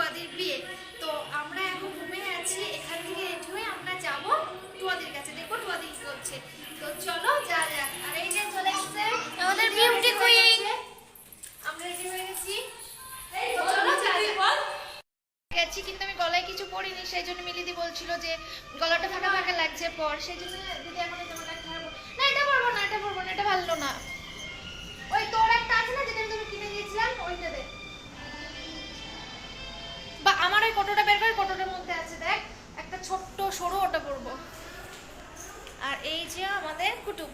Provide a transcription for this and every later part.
টুয়াদির বিয়ে। তো আমরা এখন ঘুমিয়ে আছি এখান থেকে রেডি হয়ে আমরা যাব টুয়াদির কাছে। দেখব টুয়াদি কি করছে। তো চলো যা যাক। আর এই যে চলে এসেছে আমাদের beauty queen। আমরা রেডি হয়ে গেছি। চলো যা যাক। গেছি কিন্তু আমি গলায় কিছু পরিনি সেই জন্য মিলিদি বলছিল যে গলাটা ফাঁকা ফাঁকা লাগছে পর। সেই জন্য দিদি এখন খারাপ না এটা পরবো না এটা পরবো না এটা ভালো না। ওই তোর একটা আছে না যেটা আমি তোকে কিনে দিয়েছিলাম ওইটা আমার ওই কোটোটা বের করে কোটোটার মধ্যে আছে দেখ। একটা ছোট্ট সরু ওটা পরবো। আর এই যে আমাদের কুটুম।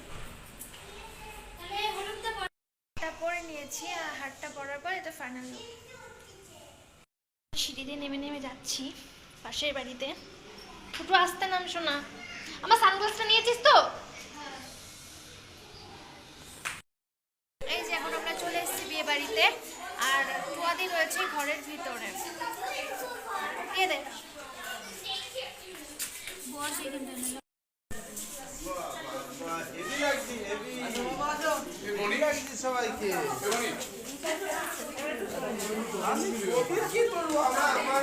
এটা পরে নিয়েছি আর হাটটা পরার পর এটা ফাইনাল লুক সিঁড়ি দিয়ে নেমে নেমে যাচ্ছি পাশের বাড়িতে। ফুটু আসতে নাম শোনা আমার সানগ্লাসটা নিয়েছিস তো এই যে এখন আমরা চলে এসেছি বিয়ে বাড়িতে আর টুয়াদি রয়েছে ঘরের ভিতরে কে দে হেভি লাগছে হেভি হেভি লাগছে সবাইকে আমি কি করব আমার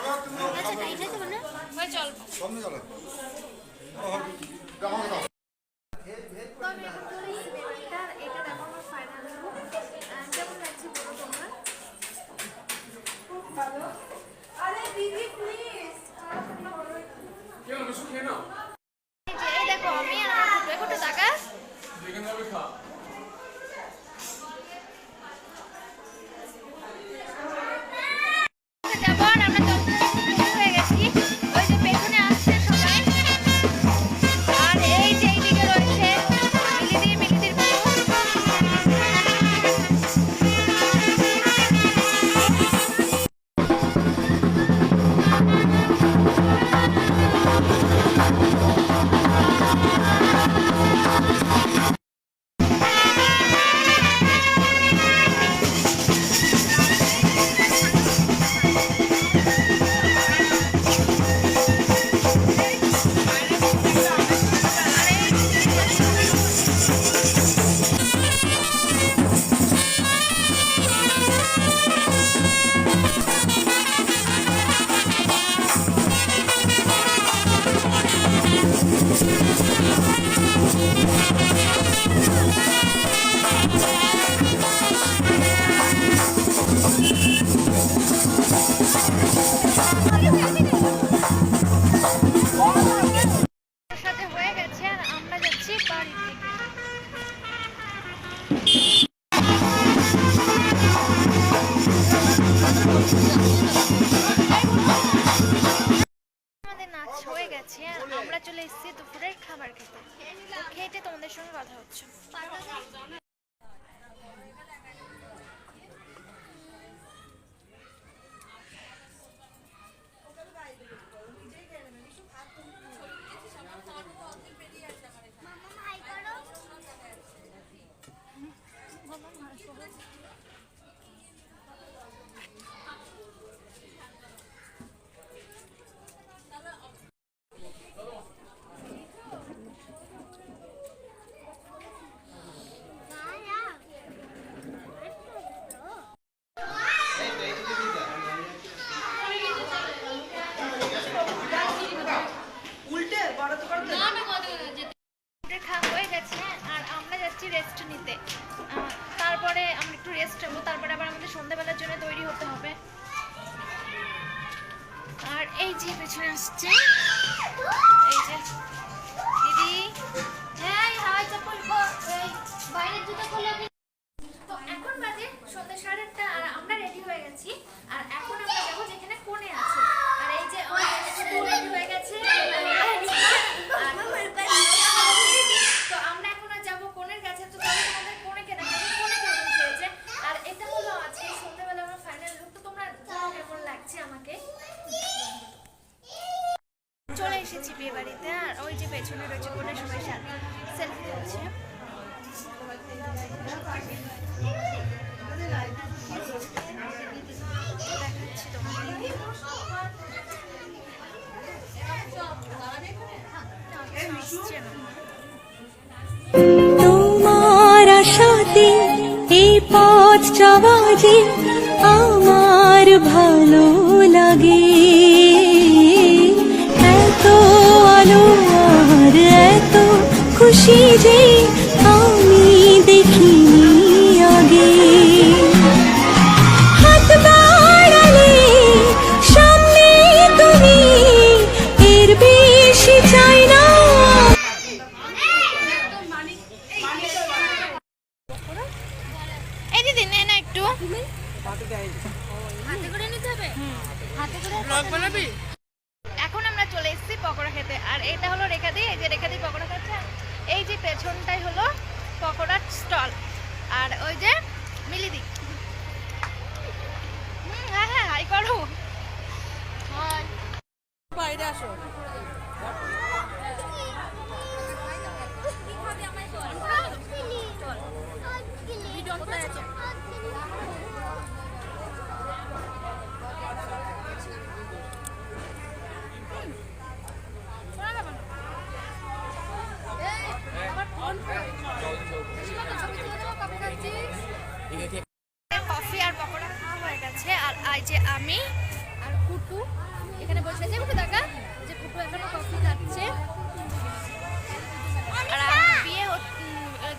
বাবা তুমি ওই চল সামনে চলো দেখো তো তোমাদের সঙ্গে কথা হচ্ছে আমাদের খাওয়া হয়ে গেছে আর যাচ্ছি রেস্ট নিতে। তারপরে আমরা একটু রেস্ট নেব, তারপরে আবার আমাদের সন্ধ্যাবেলার জন্য তৈরি হতে হবে। আর এই যে পেছনে আসছে দিদি। হ্যাঁ বাইরের জুতো খুলে পথ বাজে আমার ভালো লাগে। হাতে করে নিতে হবে? হাতে করে বানাবি? এখন আমরা চলে এসেছি পকোড়া খেতে। আর এটা হলো রেখাদি এই যে রেখাদি পকোড়া খাচ্ছে। এই যে পেছনটাই হলো পকোড়ার স্টল। আর ওই যে মিলিদি হুম, হ্যাঁ হ্যাঁ হাই করো। বাইরে আসো। দেখা যে কুটু এখনও কফি খাচ্ছে। আর আমার বিয়ে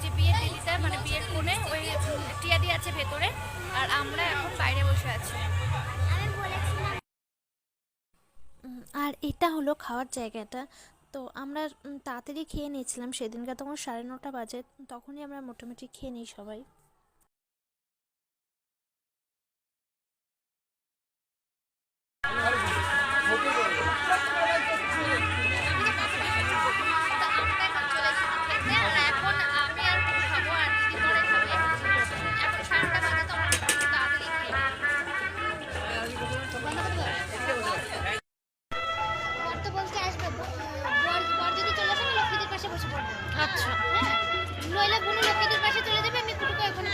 যে বিয়ের দিদিটা মানে বিয়ের কোণে ওই টিয়াদি আছে ভেতরে আর আমরা এখন বাইরে বসে আছি। আর এটা হলো খাওয়ার জায়গাটা। তো আমরা তাড়াতাড়ি খেয়ে নিয়েছিলাম সেদিনকার তখন সাড়ে নটা বাজে তখনই আমরা মোটামুটি খেয়ে নিই সবাই। আচ্ছা হ্যাঁ। নইলে বুনু লোকেদের পাশে চলে যাবে আমি কুটুকে ওখানে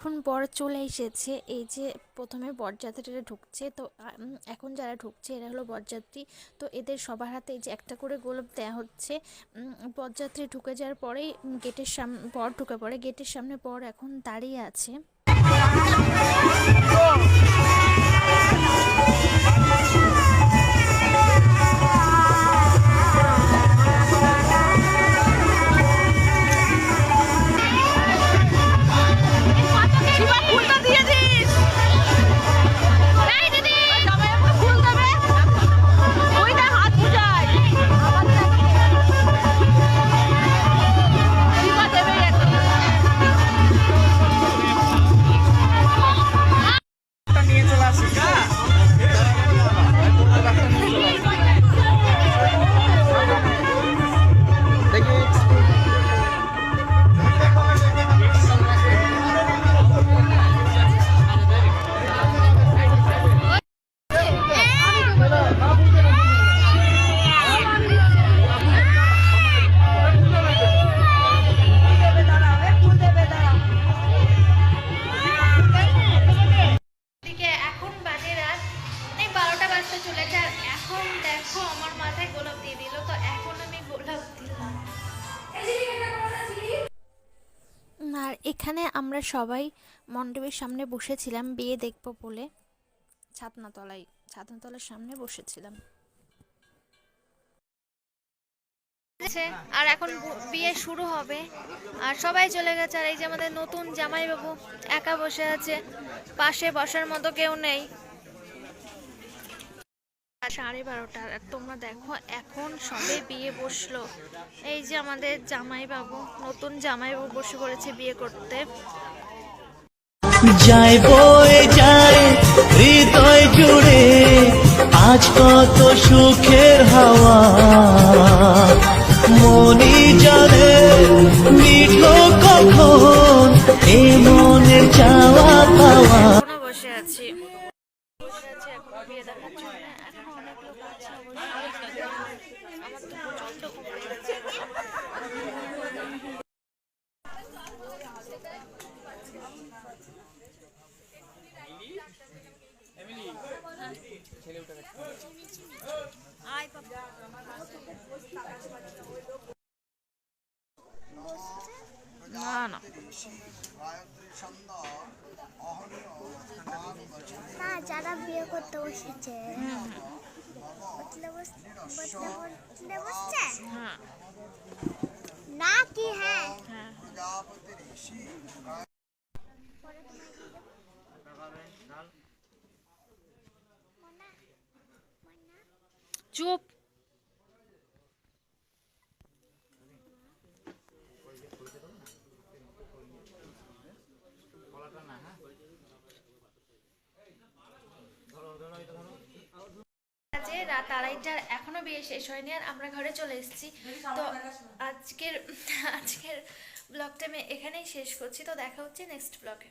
এখন বর চলে এসেছে। এই যে প্রথমে বরযাত্রীরা ঢুকছে, তো এখন যারা ঢুকছে এরা হলো বরযাত্রী। তো এদের সবার হাতে এই যে একটা করে গোলাপ দেওয়া হচ্ছে। বরযাত্রী ঢুকে যাওয়ার পরেই গেটের সামনে বর ঢুকে পড়ে। গেটের সামনে বর এখন দাঁড়িয়ে আছে। এই আমরা সবাই মণ্ডপের সামনে বসেছিলাম, বিয়ে দেখব বলে। ছাতনাতলায়, ছাতনাতলার সামনে বসেছিলাম। আর এখন বিয়ে শুরু হবে। আর সবাই চলে গেছে, আর এই যে আমাদের নতুন জামাইবাবু একা বসে আছে, পাশে বসার মতো কেউ নেই। সাড়ে বারোটা আর তোমরা দেখো এখন সবে বিয়ে বসল। এই যে আমাদের জামাইবাবু নতুন জামাইবাবু বসে পড়েছে বিয়ে করতে। যায় বয়ে যায় হৃদয় জুড়ে আজ কত সুখের হাওয়া। মনি জানে মিঠো কখন এ মনের চাওয়া পাওয়া। বসে আছি বসে আছি এখন বিয়ে দেখার জন্য এখন অনেক লোক আছে অবশ্যই আমার তো প্রচণ্ড ঘুম পেয়েছে আয় বাবা না না না যারা বিয়ে করতে বসেছে। না কি হ্যাঁ হ্যাঁ। চুপ। আড়াইটার এখনও বিয়ে শেষ হয়নি আর আমরা ঘরে চলে এসেছি। তো আজকের আজকের ব্লগটা আমি এখানেই শেষ করছি। তো দেখা হচ্ছে নেক্সট ব্লগে